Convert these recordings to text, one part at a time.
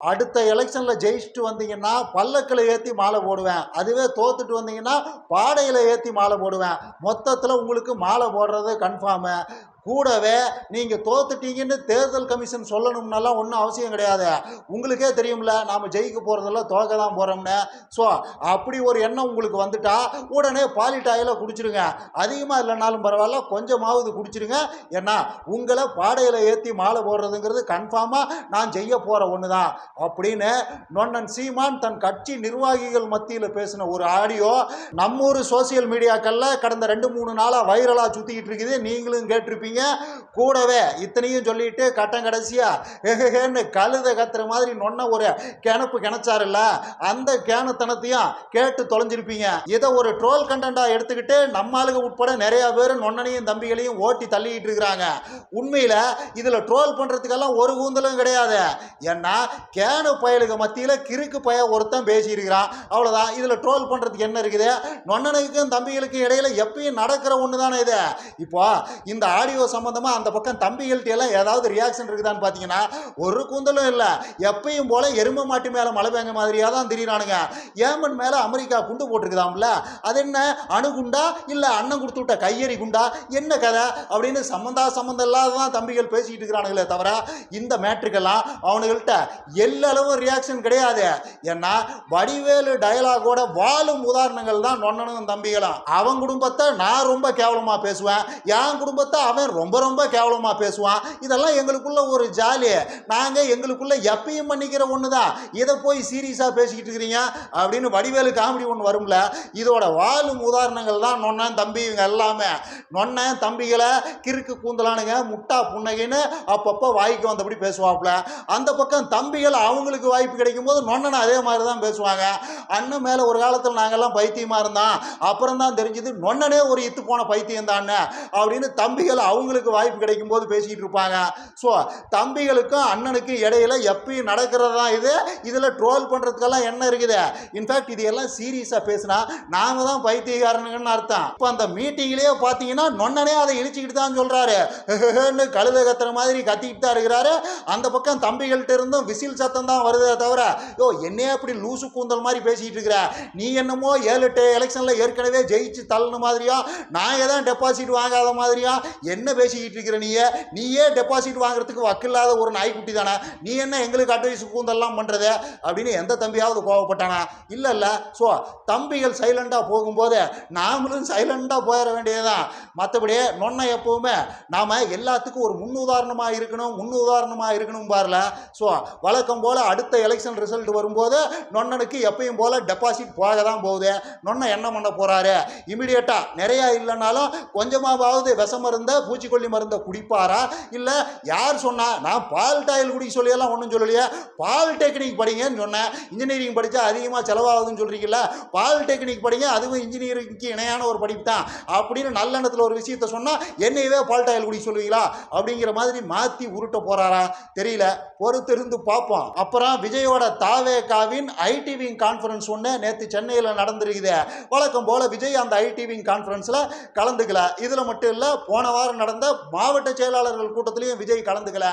அடுத்த எலெக்ஷனில் ஜெயிச்சுட்டு வந்தீங்கன்னா பல்லக்கில் ஏற்றி மாலை போடுவேன். அதுவே தோத்துட்டு வந்தீங்கன்னா பாடையில் ஏற்றி மாலை போடுவேன். மொத்தத்தில் உங்களுக்கு மாலை போடுறது கன்ஃபார்மு கூடவே நீங்கள் தோத்துட்டீங்கன்னு தேர்தல் கமிஷன் சொல்லணும்னாலாம் ஒன்றும் அவசியம் கிடையாது. உங்களுக்கே தெரியும்ல நாம் ஜெயிக்க போகிறதெல்லாம் தோக்க தான் போகிறோம்னு ஸோ அப்படி ஒரு எண்ணம் உங்களுக்கு வந்துட்டா உடனே பாலிட் குடிச்சிருங்க. அதிகமாக இல்லைனாலும் பரவாயில்ல கொஞ்சமாவது குடிச்சிருங்க. ஏன்னா உங்களை பாடையில் ஏற்றி மாலை போடுறதுங்கிறது கன்ஃபார்மாக நான் செய்ய போகிற ஒன்று தான் அப்படின்னு நொன்னன் சீமான் தன் கட்சி நிர்வாகிகள் மத்தியில் பேசின ஒரு ஆடியோ நம்ம ஒரு சோசியல் மீடியாக்களில் கடந்த ரெண்டு மூணு நாளாக வைரலாக சுற்றிக்கிட்டு இருக்குது. நீங்களும் கேட்டிருப்பீங்க. கூடவே இத்தனையும் சொல்லிட்டு கட்டம் கடைசியாக கழுத கத்துற மாதிரி நொன்ன ஒரு கிணப்பு கிணச்சாருல்ல அந்த கேனத்தனத்தையும் கேட்டு தொலைஞ்சிருப்பீங்க. இதை ஒரு ட்ரோல் கண்டென்ட்டாக எடுத்துக்கிட்டு நம்ம உட்பட நிறைய பேர் நொன்னனையும் தம்பிகளையும் ஓட்டி தள்ளிக்கிட்டு இருக்கிறாங்க. உண்மையில் இதில் ட்ரோல் பண்ணுறதுக்கெல்லாம் ஒரு கூந்தலும் கிடையாது. ஏன்னா கேனு பயலுக்கு மத்தியில் கிறுக்கு பய ஒருத்தன் பேசியிருக்கிறான். அவ்வளோதான் இதில் ட்ரோல் பண்ணுறதுக்கு என்ன இருக்குது? நொன்னனுக்கும் தம்பிகளுக்கும் இடையில எப்பயும் நடக்கிற ஒன்று தானே இது? இப்போ இந்த ஆடியோ சம்மந்தமாக அந்த பக்கம் தம்பிகள்ட்ட எல்லாம் ஏதாவது ரியாக்ஷன் இருக்குதான்னு பார்த்தீங்கன்னா ஒரு கூந்தலும் இல்லை. எப்பயும் போல எருமை மாட்டு மேலே மழை பெஞ்ச மாதிரியாக தான் திடீரானுங்க ஏமன் மேலே அமெரிக்கா குண்டு போட்டிருக்குதாம்ல? அது என்ன அணுகுண்டா இல்லை அண்ணன் கொடுத்து விட்ட கையெறி குண்டா? என்ன கதை? அப்படின்னு சம்மந்தா சம்மந்தம் இல்லாததான் தம்பிகள் பேசிக்கிட்டு இருக்கிறானுங்களே தவிர இந்த மேட்ருக்கெல்லாம் அவனுங்கள்ட்ட எல்லளவும் ரியாக்ஷன் கிடையாது. ஏன்னா வடிவேலு டயலாகோட வாழும் உதாரணங்கள் தான் நொன்னனும் தம்பிகளும். அவன் குடும்பத்தை நான் ரொம்ப கேவலமாக பேசுவேன். என் குடும்பத்தை அவன் ரொம்ப ரொம்ப கேவலமாக பேசுவான். இதெல்லாம் எங்களுக்குள்ள ஒரு ஜாலி. நாங்கள் எங்களுக்குள்ள எப்பயும் பண்ணிக்கிற ஒன்று தான் இதை போய் சீரியஸாக பேசிக்கிட்டு இருக்கிறீங்க. அப்படின்னு வடிவேலு காமெடி ஒன்று வரும்ல. இதோட வாழும் உதாரணங்கள் தான் நொன்னன் தம்பி இவங்க எல்லாமே. நொன்னன் தம்பிகளை கிறுக்கு கூந்தலானுங்க முட்டா புன்னகைன்னு அப்பப்போ வாய்க்கு வந்தபடி பேசுவாப்புல. அந்த பக்கம் தம்பிகள் அவங்களுக்கு வாய்ப்பு கிடைக்கும் போது நொன்னனை அதே மாதிரி தான் பேசுவாங்க. அண்ணன் மேலே ஒரு காலத்தில் நாங்கெல்லாம் பைத்தியமாக இருந்தோம் அப்புறம் தான் தெரிஞ்சது நொன்னனே ஒரு இத்து போன பைத்தியம் தான் அப்படின்னு தம்பிகள் அவங்களுக்கு வாய்ப்பு கிடைக்கும் போது பேசிக்கிட்டு இருப்பாங்க. ஸோ தம்பிகளுக்கும் அண்ணனுக்கும் இடையில எப்பயும் நடக்கிறது தான் இது. இதில் ட்ரோல் பண்ணுறதுக்கெல்லாம் என்ன இருக்குது. இன்ஃபேக்ட் இது எல்லாம் சீரியஸாக பேசினா நாம தான் பைத்தியக்காரனுங்கன்னு அர்த்தம். இப்போ அந்த மீட்டிங்லேயே பார்த்தீங்கன்னா நொன்னனே அதை இழிச்சிக்கிட்டு தான் சொல்கிறாரு கழுத கத்துற மாதிரி கத்திக்கிட்டு தான் இருக்கிறாரு. அந்த பக்கம் தம்பிகள்கிட்ட இருந்தும் விசில் சத்தம் தான் வருதே தவிர யோ என்னையே அப்படி லூசு கூந்தல் மாதிரி பேசிக்கிட்டு இருக்கிற? நீ என்னமோ ஏழு எட்டு எலெக்ஷனில் ஏற்கனவே ஜெயிச்சு தள்ளுன மாதிரியா? நான் எதான் டெபாசிட் வாங்காத மாதிரியா? என்ன பேசிக்கிட்டு இருக்கிற நீயே? நீயே டெபாசிட் வாங்குறதுக்கு வக்கில்லாத ஒரு நாய்க்குட்டி தானே? நீ என்ன எங்களுக்கு அட்வைஸ் கூந்தல்லாம் பண்ணுறது அப்படின்னு எந்த தம்பியாவது கோவப்பட்டானா? இல்லை இல்லை. ஸோ தம்பிகள் சைலண்டாக போகும்போது நாமளும் சைலண்டாக போயிட வேண்டியதுதான். மற்றபடி நொன்னை எப்போவுமே நாம் எல்லாத்துக்கும் ஒரு முன்னுதாரணமாக இருக்கணும் முன்னுதாரணமாக இருக்கணும் பாருல. ஸோ வழக்கம் போல் அடுத்த எலெக்ஷன் ரிசல்ட் வரும்போது நொன்னனுக்கு எப்பயும் போல் டெபாசிட் போக தான் போகுது. நொன்னை என்ன பண்ண போகிறாரு இமிடியேட்டாக நிறையா இல்லைனாலும் கொஞ்சமாவது இருந்த மருந்த பூச்சிக்கொல்லி மருந்தை குடிப்பாரா? இல்லை யார் சொன்னா நான் பால் டாயில் குடிக்க சொல்லியெல்லாம் ஒன்றும் சொல்லலையே. பாலிடெக்னிக் படிங்கன்னு சொன்னேன். இன்ஜினியரிங் படித்தா அதிகமாக செலவாகுதுன்னு சொல்கிறீங்களா பாலிடெக்னிக் படிங்க அதுவும் இன்ஜினியரிங்க்கு இணையான ஒரு படிப்பு தான். அப்படின்னு நல்லெண்ணத்தில் ஒரு விஷயத்த சொன்னால் என்னையவே பால் டாயில் குடிக்க சொல்லுவீங்களா? அப்படிங்கிற மாதிரி மாற்றி உருட்ட போகிறாரா தெரியல. பொறுத்திருந்து பார்ப்போம். அப்புறம் விஜயோட தாவேகாவின் ஐடிவிங் கான்ஃபரன்ஸ் ஒன்று நேற்று சென்னையில் நடந்திருக்குது. வழக்கம் போல் விஜய் அந்த ஐடிவிங் கான்ஃபரன்ஸில் கலந்துக்கல. இதில் மட்டும் இல்லை போன வாரம் நடந்த மாவட்ட செயலாளர்கள் கூட்டத்திலையும் விஜய் கலந்துக்கல.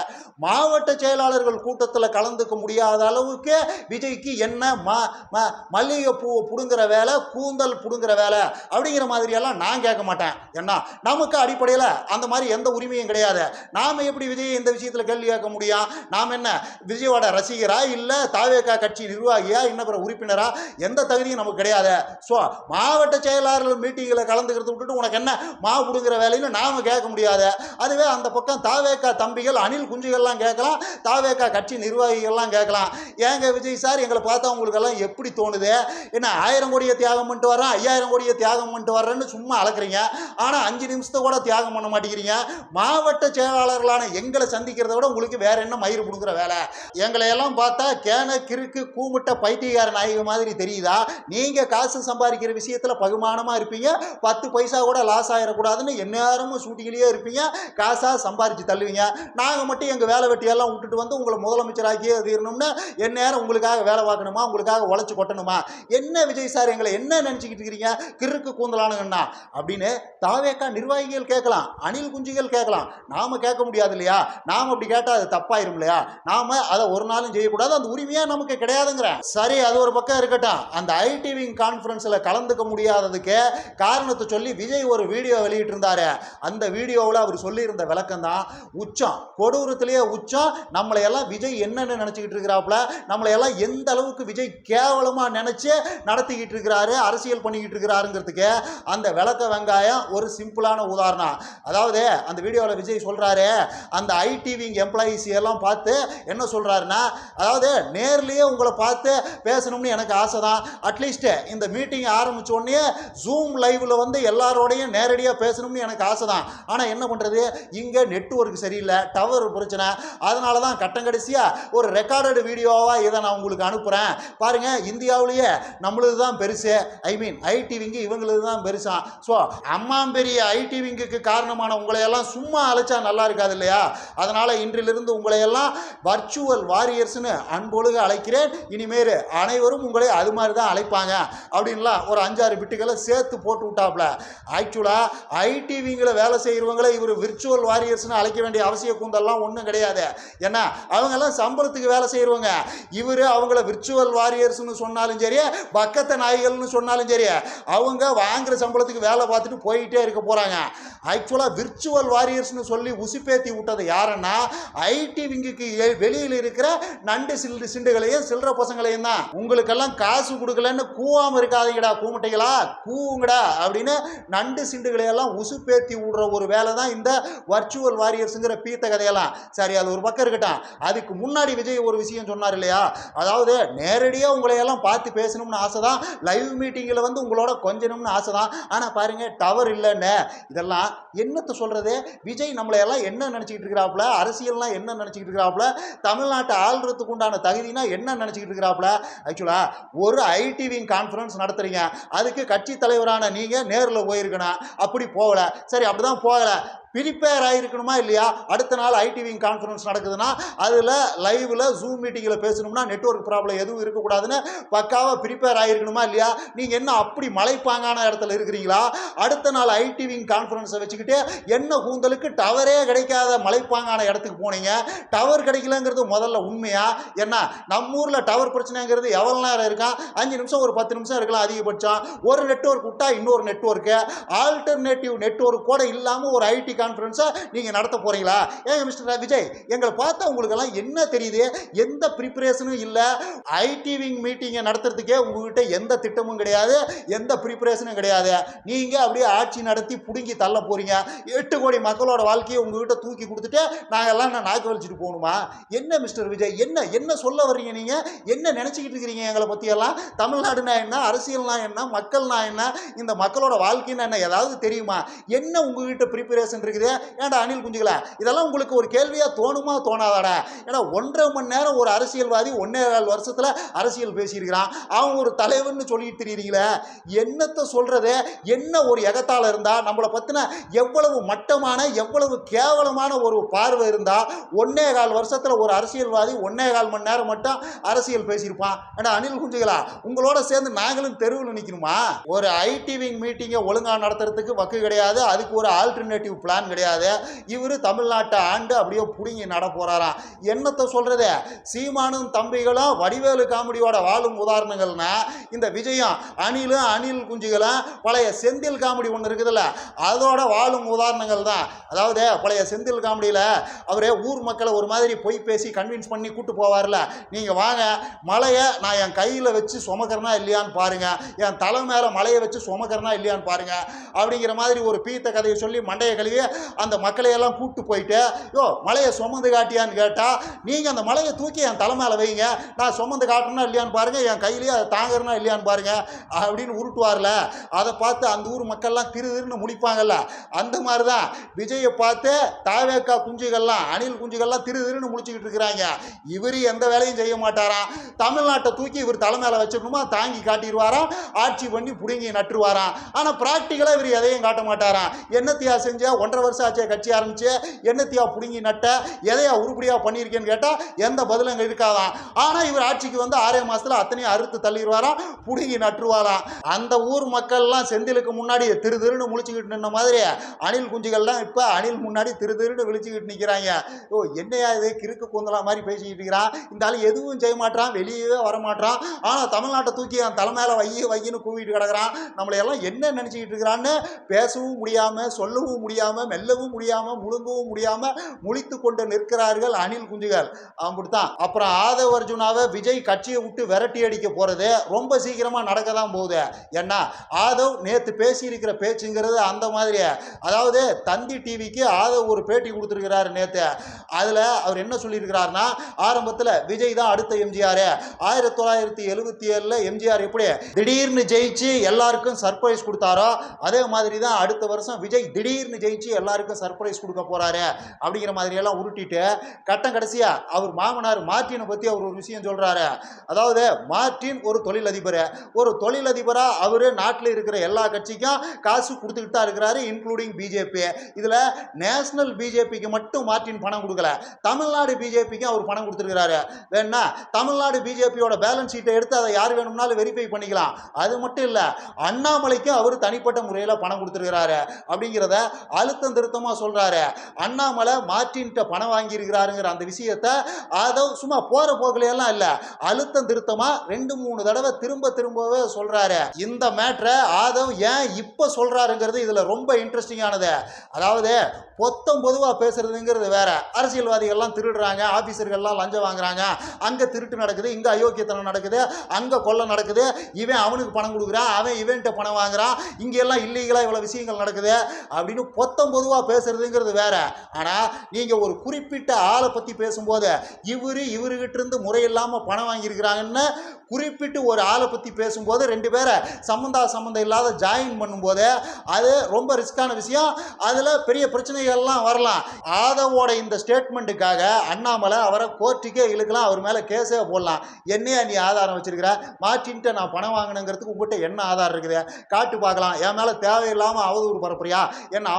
மாவட்ட செயலாளர்கள் கூட்டத்தில் கலந்துக்க முடியாத அளவுக்கு விஜய்க்கு என்ன ம ம மல்லிகைப்பூவை பிடுங்குற வேலை கூந்தல் பிடுங்குற வேலை அப்படிங்கிற மாதிரியெல்லாம் நான் கேட்க மாட்டேன். என்ன? நமக்கு அடிப்படையில் அந்த மாதிரி எந்த உரிமையும் கிடையாது. நாம் எப்படி விஜய் இந்த விஷயத்தில் கேள்வி கேட்க முடியும்? நாம் என்ன விஜயோட ரசிகரா இல்லை தாவேகா கட்சி நிர்வாகியா இன்னும் பிற உறுப்பினரா? எந்த தகுதியும் நமக்கு கிடையாது. ஸோ மாவட்ட செயலாளர்கள் மீட்டிங்கில் கலந்துக்கிறது விட்டுட்டு உனக்கு என்ன மாவு பிடுங்குற வேலைன்னு நாம் கேட்க முடியாது. அதுவே அந்த பக்கம் தாவேக்கா தம்பிகள் அணில் குஞ்சுகள்லாம் கேட்கலாம். தாவேக்கா கட்சி நிர்வாகிகள்லாம் கேட்கலாம். ஏங்க விஜய் சார் எங்களை பார்த்தா உங்களுக்கெல்லாம் எப்படி தோணுது? என்ன ஆயிரம் கோடியை தியாகம் பண்ணிட்டு வர்றேன் ஐயாயிரம் கோடியை தியாகம் பண்ணிட்டு வர்றேன்னு சும்மா அளக்குறீங்க ஆனால் அஞ்சு நிமிஷத்தை கூட தியாகம் பண்ண மாட்டேங்கிறீங்க. மாவட்ட செயலாளர்களான எங்களை சந்திக்கிறத விட உங்களுக்கு வேற என்ன மயிர் பிடுங்குற வேலை? எங்களை எல்லாம் பார்த்தா கேன கிறுக்கு கூமுட்ட பைத்தியக்கார நாயக மாதிரி தெரியுதா? நீங்கள் காசு சம்பாதிக்கிற விஷயத்தில் பகுமானமாக இருப்பீங்க. பத்து பைசா கூட லாஸ் ஆகிடக்கூடாதுன்னு எந்நேரமும் ஷூட்டிங்லேயே இருப்பீங்க காசாக சம்பாரிச்சு தள்ளுவீங்க. நாங்கள் மட்டும் எங்கள் வேலை வெட்டியெல்லாம் விட்டுட்டு வந்து உங்களை முதலமைச்சராக்கி தீரணும்னு எந்நேரம் உங்களுக்காக வேலை பார்க்கணுமா? உங்களுக்காக உழைச்சி கொட்டணுமா? என்ன விஜய் சார் எங்களை என்ன நினச்சிக்கிட்டு இருக்கிறீங்க? கிறுக்கு கூந்தலானுங்கண்ணா அப்படின்னு தாவேக்கா நிர்வாகிகள் கேட்கலாம் அணில் குஞ்சுகள் கேட்கலாம். நாம் கேட்க முடியாது இல்லையா? நாம் அப்படி கேட்டால் அது தப்பாயிரும் இல்லையா? நாம் அதை ஒரு நாளும் செய்யக்கூடாது அந்த உரிமையாக நமக்கு கிடையாதுங்கிறேன் சரி அது ஒரு பக்கம் இருக்கட்டும். அந்த ஐடி விங் கான்ஃபரன்ஸில் கலந்துக்க முடியாததுக்கு காரணத்தை சொல்லி விஜய் ஒரு வீடியோ வெளியிட்டிருந்தாரு. அந்த வீடியோ வீடியோவில் அவர் சொல்லியிருந்த விளக்கம் தான் உச்சம். கொடூரத்திலேயே உச்சம். நம்மளை எல்லாம் விஜய் என்னென்னு நினச்சிக்கிட்டு இருக்கிறாப்புல நம்மளை எல்லாம் எந்த அளவுக்கு விஜய் கேவலமாக நினச்சி நடத்திக்கிட்டு இருக்கிறாரு அரசியல் பண்ணிக்கிட்டு இருக்கிறாருங்கிறதுக்கு அந்த விளக்க வெங்காயம் ஒரு சிம்பிளான உதாரணம். அதாவது அந்த வீடியோவில் விஜய் சொல்கிறாரு அந்த ஐடிவிங் எம்ப்ளாயீஸ் எல்லாம் பார்த்து என்ன சொல்கிறாருன்னா அதாவது நேர்லேயே உங்களை பார்த்து பேசணும்னு எனக்கு ஆசை தான் அட்லீஸ்ட் இந்த மீட்டிங் ஆரம்பிச்ச உடனே ஜூம் லைவில் வந்து எல்லாரோடையும் நேரடியாக பேசணும்னு எனக்கு ஆசை தான் ஆனால் என்ன பண்ணுறது இங்கே நெட்வொர்க் சரியில்லை டவர் பிரச்சனை. அதனால தான் கட்டங்கடைசியாக ஒரு ரெக்கார்டடு வீடியோவாக இதை நான் உங்களுக்கு அனுப்புகிறேன் பாருங்கள் இந்தியாவிலேயே நம்மளது தான் பெருசு ஐ மீன் ஐடி விங்கு இவங்களது தான் பெருசா. ஸோ அம்மாம்பெரிய ஐடி விங்குக்கு காரணமான உங்களையெல்லாம் சும்மா அழைச்சா நல்லா இருக்காது இல்லையா? அதனால் இன்றிலிருந்து உங்களையெல்லாம் வர்ச்சுவல் வாரியர்ஸ்னு அன்பொழுக அழைக்கிறேன். இனிமேல் அனைவரும் உங்களை அது மாதிரி தான் அழைப்பாங்க. அப்படின்லாம் ஒரு அஞ்சாறு பிட்டுகளை சேர்த்து போட்டு விட்டாப்புல. ஆக்சுவலாக ஐடி விங்கில் வேலை இவங்களை இவர் விர்ச்சுவல் வாரியர்ஸ்னு அழைக்க வேண்டிய அவசிய கூந்தல்லாம் ஒன்றும் கிடையாது. ஏன்னா அவங்கெல்லாம் சம்பளத்துக்கு வேலை செய்கிறவங்க இவர் அவங்கள விர்ச்சுவல் வாரியர்ஸ்னு சொன்னாலும் சரி பக்கத்த நாய்கள்னு சொன்னாலும் சரி அவங்க வாங்குற சம்பளத்துக்கு வேலை பார்த்துட்டு போயிட்டே இருக்க போகிறாங்க ஆக்சுவலாக விர்ச்சுவல் வாரியர்ஸ்னு சொல்லி உசுப்பேத்தி விட்டது யாருன்னா ஐடி விங்குக்கு வெளியில் இருக்கிற நண்டு சில்லு சிண்டுகளையும் சில்லற பசங்களையும் தான். உங்களுக்கெல்லாம் காசு கொடுக்கலன்னு கூவாமல் இருக்காதீங்கடா கூமுட்டைகளா கூவுங்கடா அப்படின்னு நண்டு சிண்டுகளையெல்லாம் உசுப்பேத்தி விடுற ஒரு வேலை தான் இந்த வர்ச்சுவல் வாரியர்ஸுங்கிற பீத்த கதையெல்லாம். சரி அது ஒரு பக்கம் இருக்கட்டும். அதுக்கு முன்னாடி விஜய் ஒரு விஷயம் சொன்னார் இல்லையா? அதாவது நேரடியாக உங்களை எல்லாம் பார்த்து பேசணும்னு ஆசை தான் லைவ் மீட்டிங்கில் வந்து உங்களோட கொஞ்சணும்னு ஆசை தான் ஆனால் பாருங்க டவர் இல்லைன்னு. இதெல்லாம் என்னத்தை சொல்கிறது விஜய் நம்மளையெல்லாம் என்ன நினச்சிக்கிட்டு இருக்கிறாப்புல? அரசியல்லாம் என்ன நினச்சிக்கிட்டு இருக்கிறாப்புல? தமிழ்நாட்டை ஆள்றதுக்கு உண்டான தகுதினா என்ன நினச்சிக்கிட்டு இருக்கிறாப்புல? ஆக்சுவலாக ஒரு ஐடிவிங் கான்ஃபரன்ஸ் நடத்துறீங்க. அதுக்கு கட்சி தலைவரான நீங்கள் நேரில் போயிருக்கணும். அப்படி போகல. சரி அப்படி தான் போகலை. juga ப்ரிப்பேர் ஆகிருக்கணுமா இல்லையா? அடுத்த நாள் ஐடிவிங் கான்ஃபரன்ஸ் நடக்குதுன்னா அதில் லைவில் ஜூம் மீட்டிங்கில் பேசணும்னா நெட்வொர்க் ப்ராப்ளம் எதுவும் இருக்கக்கூடாதுன்னு பக்காவாக ப்ரிப்பேர் ஆகிருக்கணுமா இல்லையா? நீங்கள் என்ன அப்படி மலைப்பாங்கான இடத்துல இருக்கிறீங்களா? அடுத்த நாள் ஐடிவிங் கான்ஃபரன்ஸை வச்சுக்கிட்டு என்ன கூந்தலுக்கு டவரே கிடைக்காத மலைப்பாங்கான இடத்துக்கு போனீங்க? டவர் கிடைக்கலங்கிறது முதல்ல உண்மையா? என்ன நம்ம ஊரில் டவர் பிரச்சனைங்கிறது எவ்வளோ நேரம் இருக்கான் அஞ்சு நிமிஷம் ஒரு பத்து நிமிஷம் இருக்கலாம் அதிகபட்சம். ஒரு நெட்வொர்க் விட்டா இன்னொரு நெட்வொர்க்கு ஆல்டர்னேட்டிவ் நெட்வொர்க் கூட இல்லாமல் ஒரு ஐடி கான்ஃபரன்ஸை நீங்கள் நடத்த போகிறீங்களா ஏங்க மிஸ்டர் விஜய் எங்களை பார்த்தா உங்களுக்கெல்லாம் என்ன தெரியுது? எந்த ப்ரிப்பரேஷனும் இல்லை. ஐடிவிங் மீட்டிங்கை நடத்துறதுக்கே உங்ககிட்ட எந்த திட்டமும் கிடையாது எந்த ப்ரிப்பரேஷனும் கிடையாது. நீங்கள் அப்படியே ஆட்சி நடத்தி பிடுங்கி தள்ள போகிறீங்க எட்டு கோடி மக்களோட வாழ்க்கையை உங்ககிட்ட தூக்கி கொடுத்துட்டு நாங்கள்லாம் நான் நாக்கு வலிச்சிட்டு போகணுமா? என்ன மிஸ்டர் விஜய் என்ன என்ன சொல்ல வர்றீங்க நீங்கள் என்ன நினச்சிக்கிட்டு இருக்கிறீங்க எங்களை பற்றியெல்லாம் தமிழ்நாடுனா என்ன அரசியல்னா என்ன மக்கள்னா என்ன இந்த மக்களோட வாழ்க்கைன்னா என்ன? ஏதாவது தெரியுமா? என்ன உங்ககிட்ட ப்ரிப்பரேஷன் இருக்குது ஏன்டா அனில் குஞ்சுகளா? இதெல்லாம் உங்களுக்கு ஒரு கேள்வியாக தோணுமா? தோணாதாடா. ஏன்னா ஒன்றரை மணி நேரம் ஒரு அரசியல்வாதி ஒன்றே கால் வருஷத்தில் அரசியல் பேசியிருக்கிறான். அவன் ஒரு தலைவர்னு சொல்லிட்டு தெரியுறீங்களே? என்னத்தை சொல்கிறது என்ன ஒரு எகத்தால் இருந்தால் நம்மளை பற்றின எவ்வளவு மட்டமான எவ்வளவு கேவலமான ஒரு பார்வை இருந்தால் ஒன்றே கால் வருஷத்தில் ஒரு அரசியல்வாதி ஒன்னே கால் மணி நேரம் மட்டும் அரசியல் பேசியிருப்பான். ஏன்னா அனில் குஞ்சுகளா உங்களோட சேர்ந்து நாங்களும் தெருவில் நிற்கணுமா ஒரு ஐடி விங் மீட்டிங்கை ஒழுங்காக நடத்துறதுக்கு வக்கு கிடையாது. அதுக்கு ஒரு ஆல்டர்னேட்டிவ் பிளான் கிடையாது. இவர் தமிழ்நாட்டை ஆண்டு அப்படியே பிடுங்கி நட போகிறாராம் என்னத்தை சொல்கிறது சீமானும் தம்பிகளும் வடிவேலு காமெடியோட வாழும் உதாரணங்கள்னா இந்த விஜயம் அணிலும் அணில் குஞ்சுகளும் பழைய செந்தில் காமெடி ஒன்று இருக்குதுல்ல அதோட வாழும் உதாரணங்கள் தான். அதாவது பழைய செந்தில் காமெடியில் அவரே ஊர் மக்களை ஒரு மாதிரி பொய் பேசி கன்வின்ஸ் பண்ணி கூட்டு போவார்ல நீங்கள் வாங்க மலையை நான் என் கையில் வச்சு சுமக்கிறனா இல்லையான்னு பாருங்க. என் தலை மேலே மலையை வச்சு சுமக்கிறனா இல்லையான்னு பாருங்க. அப்படிங்கிற மாதிரி ஒரு பீத்த கதையை சொல்லி மண்டையை கழுவி அந்த மக்களையெல்லாம் கூப்பிட்டு போயிட்டு யோ மலையை சுமந்து காட்டியான்னு கேட்டால் நீங்கள் அந்த மலையை தூக்கி என் தலை மேலே வைங்க. நான் சுமந்து காட்டுறனா இல்லையான்னு பாருங்க என் கையிலேயே அதை தாங்குறனா இல்லையான்னு பாருங்க அப்படின்னு உருட்டுவார்ல. அதை பார்த்து அந்த ஊர் மக்கள்லாம் திரு திருன்னு முடிப்பாங்கல்ல அந்த மாதிரி தான் விஜயை பார்த்து தாவேக்கா குஞ்சுகள்லாம் அணில் குஞ்சுகள்லாம் திரு திருன்னு முடிச்சுக்கிட்டு இருக்கிறாங்க. இவர் எந்த வேலையும் செய்ய மாட்டாராம். தமிழ்நாட்டை தூக்கி இவர் தலைமையில் வச்சுக்கணுமா தாங்கி காட்டிடுவாராம். ஆட்சி பண்ணி பிடுங்கி நட்டுருவாராம். ஆனால் ப்ராக்டிக்கலாக இவர் எதையும் காட்ட மாட்டாராம். என்னத்தையா செஞ்ச ஒன்றரை வருஷம் ஆச்சு கட்சி ஆரம்பிச்சு. என்னத்தையா புடுங்கி நட்ட எதையா உருப்படியாக பண்ணியிருக்கேன்னு கேட்டால் எந்த பதிலும் இருக்காதான் ஆனால் இவர் ஆட்சிக்கு வந்து ஆறே மாசத்துல அத்தனையும் அறுத்து தள்ளிடுவாராம் புடுங்கி நட்டுருவாராம். அந்த ஊர் மக்கள்லாம் செந்திலுக்கு முன்னாடி திரு திருன்னு முழிச்சுக்கிட்டு நின்ன மாதிரி அணில் குஞ்சுகள்லாம் இப்போ அணில் முன்னாடி திரு திருன்னு விழிச்சுக்கிட்டு நிற்கிறாங்க ஓ என்னையா இது கிறுக்கு கூந்தலா மாதிரி பேசிக்கிட்டு இருக்கிறான். இந்த ஆள் எதுவும் செய்ய மாட்டான் வெளியவே வரமாட்டான் ஆனால் தமிழ்நாட்டை தூக்கி அவன் தலைமையில வையி வையின்னு கூவிட்டு கிடக்குறான். நம்மளையெல்லாம் என்ன நினச்சிக்கிட்டு இருக்கிறான்னு பேசவும் முடியாமல் சொல்லவும் முடியாமல் மெல்லவும் முடியாமல் முழுங்கவும் முடியாமல் முழித்து கொண்டு நிற்கிறார்கள் அணில் குஞ்சுகள். அப்படித்தான். அப்புறம் ஆதவ அர்ஜுனாவை விஜய் கட்சியை விட்டு விரட்டி அடிக்க போகிறது ரொம்ப சீக்கிரமாக நடக்க தான் போகுது. ஏன்னா ஆதவ் நேற்று பேசியிருக்கிற பேச்சுங்கிறது அந்த மாதிரி அதாவது தந்தி டிவிக்கு ஆதவ் ஒரு பேட்டி கொடுத்துருக்கிறாரு நேற்று அதில் அவர் என்ன சொல்லியிருக்கிறாருன்னா ஆரம்பத்தில் விஜய் தான் அடுத்த எம்ஜிஆர். ஆயிரத்தி தொள்ளாயிரத்தி எழுபத்தி ஏழில் எம்ஜிஆர் எப்படி திடீர்னு ஜெயிச்சு எல்லாருக்கும் சர்ப்ரைஸ் கொடுத்தாரோ அதே மாதிரி தான் அடுத்த வருஷம் விஜய் திடீர்னு ஜெயிச்சு எல்லாருக்கும் சர்ப்ரைஸ் கொடுக்க போறாரு அப்படிங்கிற மாதிரி எல்லாம் உருட்டிட்டு கட்டம் கடைசியா அவர் மாமனார் மார்ட்டினை பத்தி அவர் ஒரு விஷயம் சொல்றாரு. அதாவது மார்ட்டின் ஒரு தொழிலதிபர். ஒரு தொழிலதிபரா அவர் நாட்டில் இருக்கிற எல்லா கட்சிக்கும் காசு கொடுத்துக்கிட்டு தான் இருக்கிறாரு இன்க்ளூடிங் பிஜேபி இதுல நேஷனல் பிஜேபிக்கு மட்டும் மார்ட்டின் பணம் கொடுக்கல. தமிழ்நாடு பிஜேபிக்கும் அவர் பணம் கொடுத்துருக்கிறாரு. வேணா தமிழ்நாடு பிஜேபியோட பேலன்ஸ் ஷீட்டை எடுத்து அதை யார் வேணும்னாலும் வெரிஃபை பண்ணிக்கலாம். அது மட்டும் இல்லை அண்ணாமலைக்கும் அவர் தனிப்பட்ட முறையில் பணம் கொடுத்துருக்கிறாரு. அப்படிங்கிறத அழுத்தம் திருத்தமாக சொல்கிறாரு அண்ணாமலை மார்ட்டின்ட்ட பணம் வாங்கியிருக்கிறாருங்கிற அந்த விஷயத்த அதை சும்மா போகிற போக்கிலையெல்லாம் இல்லை. அழுத்தம் திருத்தமாக ரெண்டு மூணு தடவை திரும்ப திரும்பவே சொல்கிறாரு இந்த மேட்ரை ஆதவ் ஏன் இப்போ சொல்கிறாருங்கிறது இதில் ரொம்ப இன்ட்ரெஸ்டிங்கானது அதாவது பொத்தம் பொதுவாக பேசுறதுங்கிறது வேற. அரசியல்வாதிகள்லாம் திருடுறாங்க ஆஃபீஸர்கள்லாம் லஞ்சம் வாங்குறாங்க. அங்கே திருட்டு நடக்குது இங்கே அயோக்கியத்தனம் நடக்குது அங்கே கொள்ளை நடக்குது. இவன் அவனுக்கு பணம் கொடுக்குறான் அவன் இவன்கிட்ட பணம் வாங்குறான். இங்கெல்லாம் இல்லீகலாக இவ்வளோ விஷயங்கள் நடக்குது அப்படின்னு பொத்தம் பொதுவாக பேசுறதுங்கிறது வேற. ஆனால் நீங்கள் ஒரு குறிப்பிட்ட ஆளை பற்றி பேசும்போது இவர் இவருகிட்ட இருந்து முறையில்லாமல் பணம் வாங்கியிருக்கிறாங்கன்னு குறிப்பிட்டு ஒரு ஆளை பற்றி பேசும்போது ரெண்டு பேரை சம்மந்தா சம்மந்தம் இல்லாத ஜாயின் பண்ணும்போது அது ரொம்ப ரிஸ்கான விஷயம். அதில் பெரிய பிரச்சனைகள்லாம் வரலாம். ஆதவோட இந்த ஸ்டேட்மெண்ட்டுக்காக அண்ணாமலை அவரை கோர்ட்டுக்கே இழுக்கலாம் அவர் மேலே கேஸே போடலாம். என்னையா நீ ஆதாரம் வச்சிருக்கிற? மாற்றின்ட்டு நான் பணம் வாங்கினுங்கிறதுக்கு உங்கள்கிட்ட என்ன ஆதாரம் இருக்குது? காட்டு பார்க்கலாம். என் மேலே தேவையில்லாமல் அவதூறு பரப்புறியா? என்னை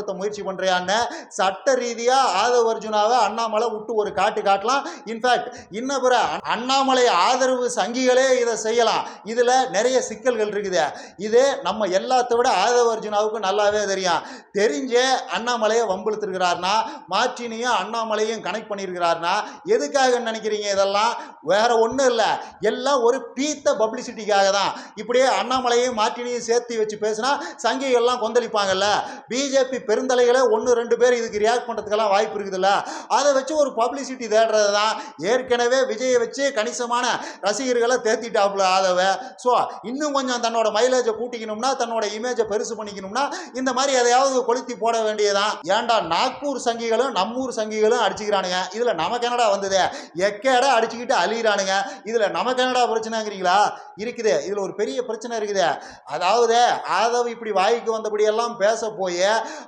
அவமானப்படுத்த முயற்சி பண்ணுறியான்னு சட்ட ரீதியாக ஆதவ அர்ஜுனாவை அண்ணாமலை விட்டு ஒரு காட்டு காட்டலாம். இன்ஃபேக்ட் இன்ன பிற அண்ணாமலை ஆதரவு சங்கிகளே இதை செய்யலாம். இதில் நிறைய சிக்கல்கள் இருக்குது. இது நம்ம எல்லாத்த விட ஆதவ அர்ஜுனாவுக்கு நல்லாவே தெரியும். தெரிஞ்சே அண்ணாமலையை வம்பிழுத்துருக்கிறாருனா மாற்றினையும் அண்ணாமலையும் கனெக்ட் பண்ணியிருக்கிறார்னா எதுக்காக நினைக்கிறீங்க இதெல்லாம்? வேற ஒன்றும் இல்லை. எல்லாம் ஒரு பீத்த பப்ளிசிட்டிக்காக தான். இப்படியே அண்ணாமலையும் மாற்றினையும் சேர்த்து வச்சு பேசினா சங்கிகள்லாம் கொந்தளிப்பாங்கல்ல. பிஜேபி பெருந்தலைகளை ஒன்று ரெண்டு பேர் இதுக்கு ரியாக்ட் பண்ணுறதுக்கெல்லாம் வாய்ப்பு இருக்குதுல்ல? அதை வச்சு ஒரு பப்ளிசிட்டி தேடுறது தான் ஏற்கனவே விஜயை வச்சு கணிசமான ரசிகர்களை தேர்த்திட்டாப்புல ஆதவ. ஸோ இன்னும் கொஞ்சம் தன்னோட மைலேஜை கூட்டிக்கணும்னா தன்னோட இமேஜை பெருசு பண்ணிக்கணும்னா இந்த மாதிரி எதையாவது கொளுத்தி போட வேண்டியதான் ஏன்டா நாக்பூர் சங்கிகளும் நம்மூர் சங்கிகளும் அடிச்சுக்கிறானுங்க. இதில் நமக்கு என்னடா வந்தது. எக்கேட அடிச்சுக்கிட்டு அழிகிறானுங்க இதில் நமக்கு என்னடா பிரச்சனைங்கிறீங்களா? இருக்குது. இதில் ஒரு பெரிய பிரச்சனை இருக்குது. அதாவது ஆதவ் இப்படி வாய்க்கு வந்தபடியெல்லாம் பேச போய்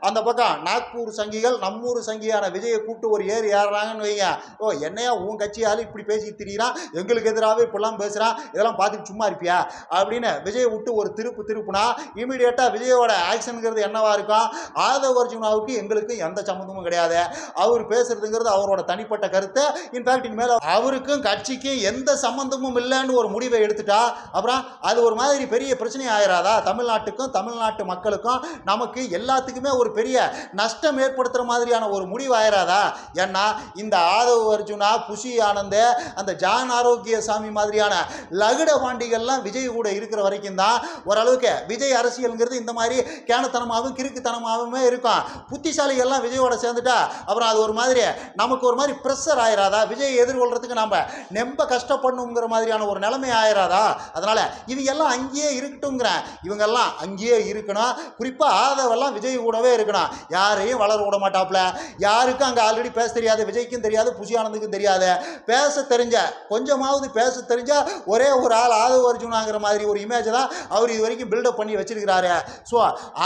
அந்த பக்கம் நாக்பூர் சங்கிகள் நம்மூர் சங்கியான விஜயை கூப்பிட்டு ஒரு ஏறி ஏறுறாங்கன்னு வைங்க. ஓ என்னையா உன் கட்சியால் இப்படி பேசி திரியிறான் எங்களுக்கு எதிராகவே இப்படிலாம் பேசுகிறான் இதெல்லாம் பார்த்துட்டு சும்மா இருப்பியா? அப்படின்னு விஜயை விட்டு ஒரு திருப்பு திருப்புனா இமீடியட்டாக விஜயோட ஆக்ஷனுங்கிறது என்னவா இருக்கும்? ஆதவ அர்ஜுனாவுக்கு எங்களுக்கு எந்த சம்மந்தமும் கிடையாது. அவர் பேசுறதுங்கிறது அவரோட தனிப்பட்ட கருத்து. இன்ஃபேக்ட் இனிமேல் அவருக்கும் கட்சிக்கும் எந்த சம்மந்தமும் இல்லைன்னு ஒரு முடிவை எடுத்துட்டா அப்புறம் அது ஒரு மாதிரி பெரிய பிரச்சனை ஆயிராதா தமிழ்நாட்டுக்கும் தமிழ்நாட்டு மக்களுக்கும் நமக்கு எல்லாத்துக்குமே ஒரு பெரிய நஷ்டம் ஏற்படுத்துகிற மாதிரியான ஒரு முடிவு ஆயிராதா ஏன்னா இந்த ஆதவ அர்ஜுனா புஷி ஆனந்த அந்த ஜான் ஆரோக்கியசாமி மாதிரியான லகுட பாண்டிகள்லாம் விஜய் கூட இருக்கிற வரைக்கும் தான் ஓரளவுக்கு விஜய் அரசியலுங்கிறது இந்த மாதிரி கேனத்தனமாகவும் கிறுக்குத்தனமாகவுமே இருக்கும். புத்திசாலிகள்லாம் விஜயோட சேர்ந்துட்டா அப்புறம் அது ஒரு மாதிரி நமக்கு ஒரு மாதிரி ப்ரெஷர் ஆயிராதா? விஜய் எதிர்கொள்றதுக்கு நம்ம நெம்ப கஷ்டப்படணுங்கிற மாதிரியான ஒரு நிலைமை ஆயிராதா? அதனால இவங்க எல்லாம் அங்கேயே இருக்கட்டும்ங்கிறேன். இவங்கெல்லாம் அங்கேயே இருக்கணும். குறிப்பாக ஆதவெல்லாம் விஜய் கூடவே இருக்கணும். யாரையும் வளர விட மாட்டாப்புல. யாருக்கும் அங்கே ஆல்ரெடி பேச தெரியாது விஜய்க்கும் தெரியாது புஷி ஆனந்துக்கும் தெரியாது. பேச தெரிஞ்ச கொஞ்சமாவது பேச தெரிஞ்ச ஒரே ஒரு ஆள் ஆதவ அர்ஜுனாங்கிற மாதிரி ஒரு இமேஜை தான் அவர் இது வரைக்கும் பில்டப் பண்ணி வச்சிருக்கிறாரு. ஸோ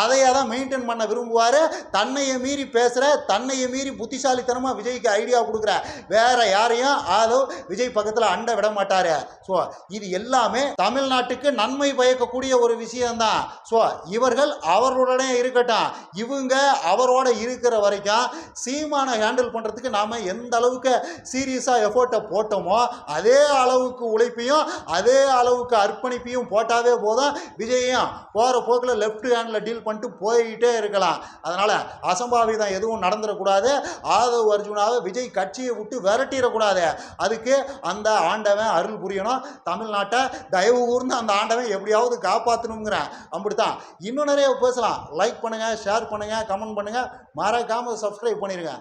அதையே தான் மெயின்டைன் பண்ண விரும்புவார். தன்னையை மீறி பேசுகிற தன்னையை மீறி புத்திசாலித்தனமாக விஜய்க்கு ஐடியா கொடுக்குற வேற யாரையும் ஆதோ விஜய் பக்கத்தில் அண்ட விட மாட்டார். ஸோ இது எல்லாமே தமிழ்நாட்டுக்கு நன்மை பயக்கக்கூடிய ஒரு விஷயம்தான். ஸோ இவர்கள் அவர்களுடனே இருக்கட்டும். இவங்க அவரோட இருக்கிற வரைக்கும் சீமானை ஹேண்டில் பண்ணுறதுக்கு நாம் எந்த அளவுக்கு சீரியஸாக எஃபோர்ட்டை போட்டோமோ அதே அளவுக்கு உழைப்பையும் அதே அளவுக்கு அர்ப்பணிப்பையும் போட்டாவே போதும். விஜயும் போகிற போக்கில் லெஃப்ட் ஹேண்டில் டீல் பண்ணிட்டு போய்கிட்டே இருக்கலாம். அதனால் அசம்பாவிதம் எதுவும் நடந்துடக்கூடாது ஆதவ் அர்ஜுனாவை விஜய் கட்சியை விட்டு விரட்டிடக்கூடாது அதுக்கு அந்த ஆண்டவன் அருள் புரியணும். தமிழ்நாட்டை தயவு கூர்ந்து அந்த ஆண்டவன் எப்படியாவது காப்பாற்றணுங்கிறேன் அப்படித்தான். இன்னும் நிறைய பேசலாம். லைக் பண்ணுங்கள் ஷேர் பண்ணுங்கள் கமெண்ட் பண்ணுங்கள் மறக்காமல் சப்ஸ்கிரைப் பண்ணிடுங்க